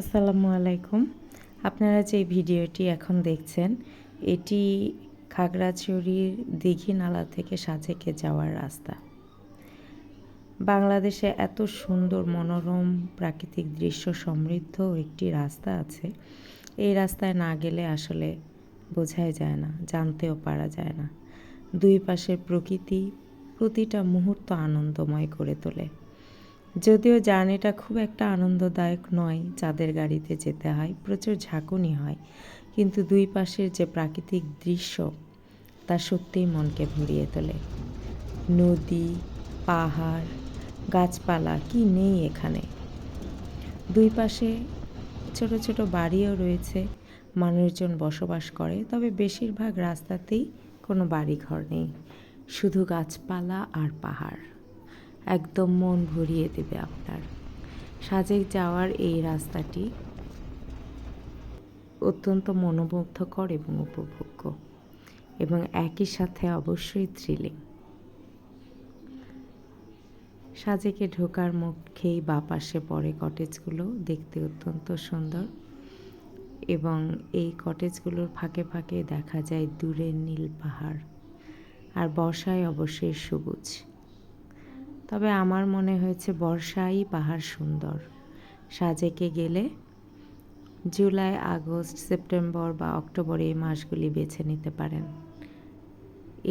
আসসালামু আলাইকুম। আপনারা যে ভিডিওটি এখন দেখছেন, এটি খাগড়াছড়ির দীঘি নালা থেকে সাজেকে যাওয়ার রাস্তা। বাংলাদেশে এত সুন্দর, মনোরম, প্রাকৃতিক দৃশ্য সমৃদ্ধ একটি রাস্তা আছে। এই রাস্তায় না গেলে আসলে বোঝাই যায় না, জানতেও পারা যায় না। দুই পাশের প্রকৃতি প্রতিটা মুহূর্ত আনন্দময় করে তোলে। যদিও জার্নিটা খুব একটা আনন্দদায়ক নয় চাঁদের গাড়িতে যেতে হয়, প্রচুর ঝাঁকুনি হয়। কিন্তু দুই পাশের যে প্রাকৃতিক দৃশ্য, তা সত্যিই মনকে ভরিয়ে তোলে। নদী, পাহাড়, গাছপালা, কি নেই এখানে? দুই পাশে ছোট ছোট বাড়িও রয়েছে, মানুষজন বসবাস করে, তবে বেশিরভাগ রাস্তাতেই কোনো বাড়িঘর নেই। শুধু গাছপালা আর পাহাড়। একদম মন ভরিয়ে দেবে আপনার। সাজেক যাওয়ার এই রাস্তাটি অত্যন্ত মনোমুগ্ধকর এবং উপভোগ্য এবং একই সাথে অবশ্যই থ্রিলিং সাজেকে ঢোকার মুখেই বা পাশে পড়ে কটেজগুলো দেখতে অত্যন্ত সুন্দর এবং এই কটেজগুলোর ফাঁকে ফাঁকে দেখা যায় দূরের নীল পাহাড় আর বর্ষায় অবশ্যই সবুজ। তবে আমার মনে হয়েছে বর্ষাই পাহাড় সুন্দর। সাজেকে গেলে জুলাই, আগস্ট, সেপ্টেম্বর বা অক্টোবর এই মাসগুলি বেছে নিতে পারেন।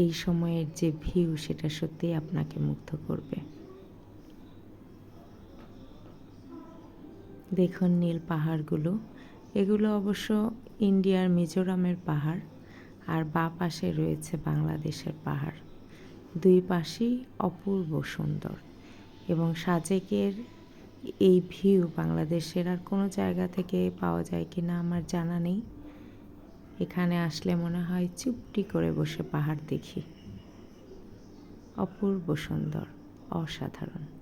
এই সময়ের যে ভিউ, সেটা সত্যিই আপনাকে মুগ্ধ করবে। দেখুন নীল পাহাড়গুলো। এগুলো অবশ্য ইন্ডিয়ার মিজোরামের পাহাড়, আর বা পাশে রয়েছে বাংলাদেশের পাহাড়। দুই পাশেই অপূর্ব সুন্দর এবং সাজেকের এই ভিউ বাংলাদেশের আর কোনো জায়গা থেকে পাওয়া যায় কি না আমার জানা নেই। এখানে আসলে মনে হয় চুপটি করে বসে পাহাড় দেখি। অপূর্ব সুন্দর, অসাধারণ।